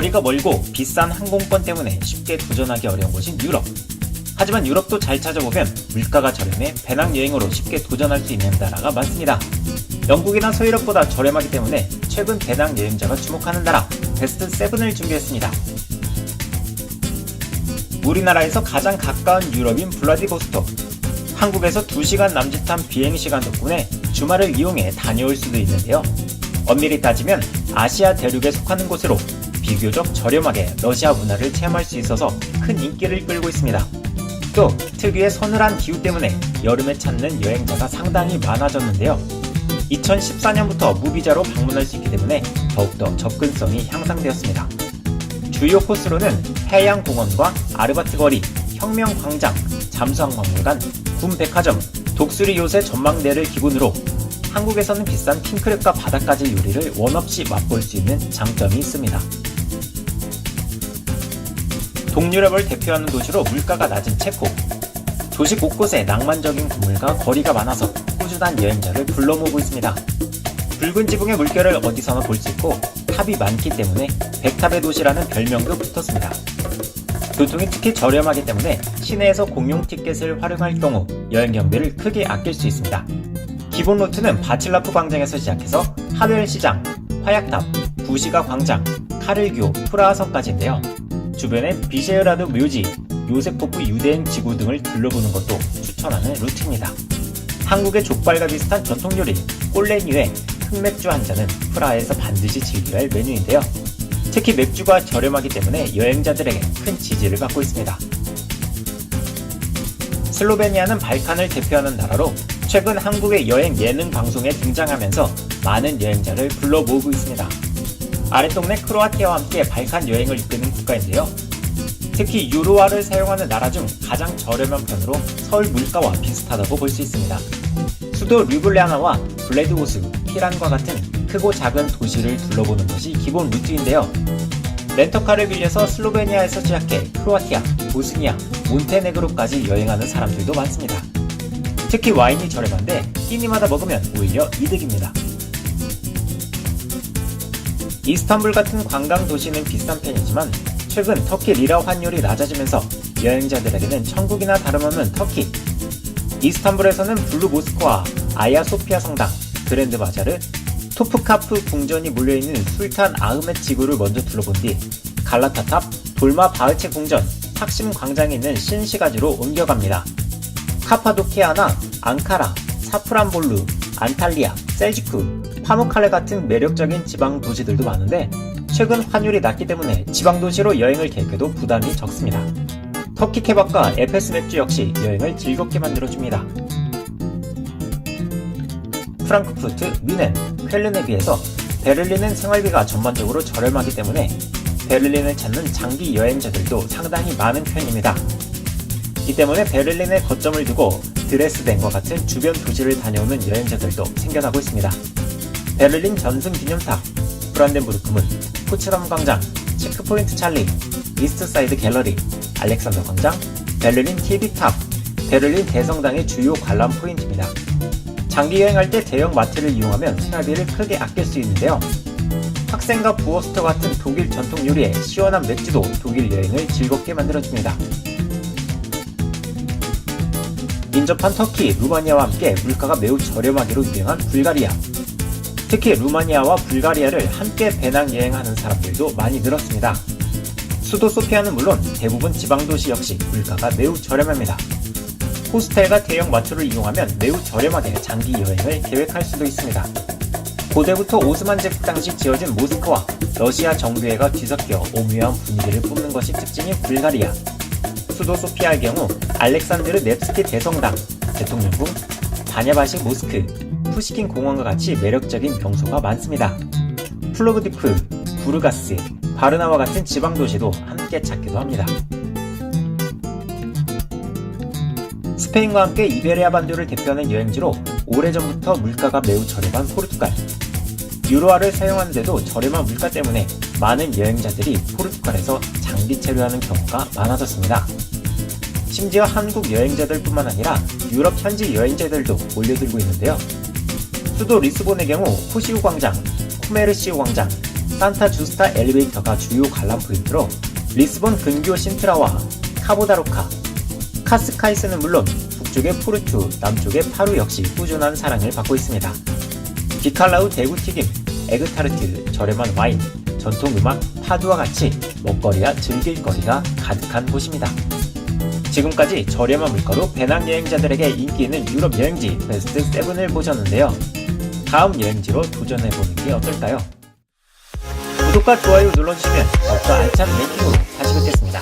거리가 멀고 비싼 항공권 때문에 쉽게 도전하기 어려운 곳인 유럽. 하지만 유럽도 잘 찾아보면 물가가 저렴해 배낭여행으로 쉽게 도전할 수 있는 나라가 많습니다. 영국이나 서유럽보다 저렴하기 때문에 최근 배낭여행자가 주목하는 나라 베스트 7을 준비했습니다. 우리나라에서 가장 가까운 유럽인 블라디보스톡. 한국에서 2시간 남짓한 비행시간 덕분에 주말을 이용해 다녀올 수도 있는데요. 엄밀히 따지면 아시아 대륙에 속하는 곳으로 비교적 저렴하게 러시아 문화를 체험할 수 있어서 큰 인기를 끌고 있습니다. 또 특유의 서늘한 기후 때문에 여름에 찾는 여행자가 상당히 많아졌는데요. 2014년부터 무비자로 방문할 수 있기 때문에 더욱더 접근성이 향상되었습니다. 주요 코스로는 해양공원과 아르바트 거리, 혁명광장, 잠수항박물관, 군백화점, 독수리 요새 전망대를 기본으로 한국에서는 비싼 킹크랩과 바닷가재 요리를 원 없이 맛볼 수 있는 장점이 있습니다. 동유럽을 대표하는 도시로 물가가 낮은 체코. 도시 곳곳에 낭만적인 건물과 거리가 많아서 꾸준한 여행자를 불러 모으고 있습니다. 붉은 지붕의 물결을 어디서나 볼 수 있고 탑이 많기 때문에 백탑의 도시라는 별명도 붙었습니다. 교통이 특히 저렴하기 때문에 시내에서 공용 티켓을 활용할 경우 여행 경비를 크게 아낄 수 있습니다. 기본 루트는 바칠라프 광장에서 시작해서 하웰 시장, 화약탑, 부시가 광장, 카를교, 프라하성까지인데요. 주변에 비셰르라드 묘지, 요세포프 유대인 지구 등을 둘러보는 것도 추천하는 루트입니다. 한국의 족발과 비슷한 전통 요리 꼴레니에 흑맥주 한 잔은 프라하에서 반드시 즐겨야 할 메뉴인데요. 특히 맥주가 저렴하기 때문에 여행자들에게 큰 지지를 받고 있습니다. 슬로베니아는 발칸을 대표하는 나라로 최근 한국의 여행 예능 방송에 등장하면서 많은 여행자를 불러 모으고 있습니다. 아랫동네 크로아티아와 함께 발칸 여행을 이끄는 국가인데요. 특히 유로화를 사용하는 나라 중 가장 저렴한 편으로 서울 물가와 비슷하다고 볼 수 있습니다. 수도 류블리아나와 블레드고스, 피란과 같은 크고 작은 도시를 둘러보는 것이 기본 루트인데요. 렌터카를 빌려서 슬로베니아에서 시작해 크로아티아, 보스니아, 몬테네그로까지 여행하는 사람들도 많습니다. 특히 와인이 저렴한데 끼니마다 먹으면 오히려 이득입니다. 이스탄불 같은 관광 도시는 비싼 편이지만 최근 터키 리라 환율이 낮아지면서 여행자들에게는 천국이나 다름없는 터키. 이스탄불에서는 블루 모스크와 아야 소피아 성당, 그랜드 바자르, 토프카프 궁전이 몰려있는 술탄 아흐메 지구를 먼저 둘러본 뒤 갈라타탑, 돌마 바흐체 궁전, 탁심 광장에 있는 신시가지로 옮겨갑니다. 카파도키아나 앙카라, 사프란볼루, 안탈리아, 셀지쿠, 파무칼레 같은 매력적인 지방 도시들도 많은데 최근 환율이 낮기 때문에 지방 도시로 여행을 계획해도 부담이 적습니다. 터키 케밥과 에페스 맥주 역시 여행을 즐겁게 만들어줍니다. 프랑크푸르트, 뮌헨, 쾰른에 비해서 베를린은 생활비가 전반적으로 저렴하기 때문에 베를린을 찾는 장기 여행자들도 상당히 많은 편입니다. 이 때문에 베를린에 거점을 두고 드레스덴과 같은 주변 도시를 다녀오는 여행자들도 생겨나고 있습니다. 베를린 전승 기념탑, 브란덴부르크문, 포츠담 광장, 체크포인트 찰리, 이스트사이드 갤러리, 알렉산더 광장, 베를린 TV탑, 베를린 대성당의 주요 관람 포인트입니다. 장기 여행할 때 대형 마트를 이용하면 생활비를 크게 아낄 수 있는데요. 학생과 부어스터 같은 독일 전통 요리에 시원한 맥주도 독일 여행을 즐겁게 만들어줍니다. 인접한 터키, 루마니아와 함께 물가가 매우 저렴하기로 유명한 불가리아. 특히 루마니아와 불가리아를 함께 배낭 여행하는 사람들도 많이 늘었습니다. 수도 소피아는 물론 대부분 지방 도시 역시 물가가 매우 저렴합니다. 호스텔과 대형 마트를 이용하면 매우 저렴하게 장기 여행을 계획할 수도 있습니다. 고대부터 오스만 제국 당시 지어진 모스크와 러시아 정교회가 뒤섞여 오묘한 분위기를 뿜는 것이 특징인 불가리아. 수도 소피아의 경우 알렉산드르 넵스키 대성당, 대통령궁, 바냐바식 모스크, 푸시킨 공원과 같이 매력적인 명소가 많습니다. 플로브디프, 부르가스, 바르나와 같은 지방 도시도 함께 찾기도 합니다. 스페인과 함께 이베리아 반도를 대표하는 여행지로 오래전부터 물가가 매우 저렴한 포르투갈. 유로화를 사용하는데도 저렴한 물가 때문에 많은 여행자들이 포르투갈에서 장기 체류하는 경우가 많아졌습니다. 심지어 한국 여행자들 뿐만 아니라 유럽 현지 여행자들도 몰려들고 있는데요. 수도 리스본의 경우 후시우 광장, 쿠메르시우 광장, 산타 주스타 엘리베이터가 주요 관람 포인트로 리스본 근교 신트라와 카보다로카, 카스카이스는 물론 북쪽의 포르투, 남쪽의 파루 역시 꾸준한 사랑을 받고 있습니다. 비칼라우 대구튀김, 에그타르트, 저렴한 와인, 전통 음악, 파두와 같이 먹거리와 즐길 거리가 가득한 곳입니다. 지금까지 저렴한 물가로 배낭여행자들에게 인기 있는 유럽 여행지 베스트 7을 보셨는데요. 다음 여행지로 도전해보는 게 어떨까요? 구독과 좋아요 눌러주시면 더욱더 알찬 랭킹으로 다시 뵙겠습니다.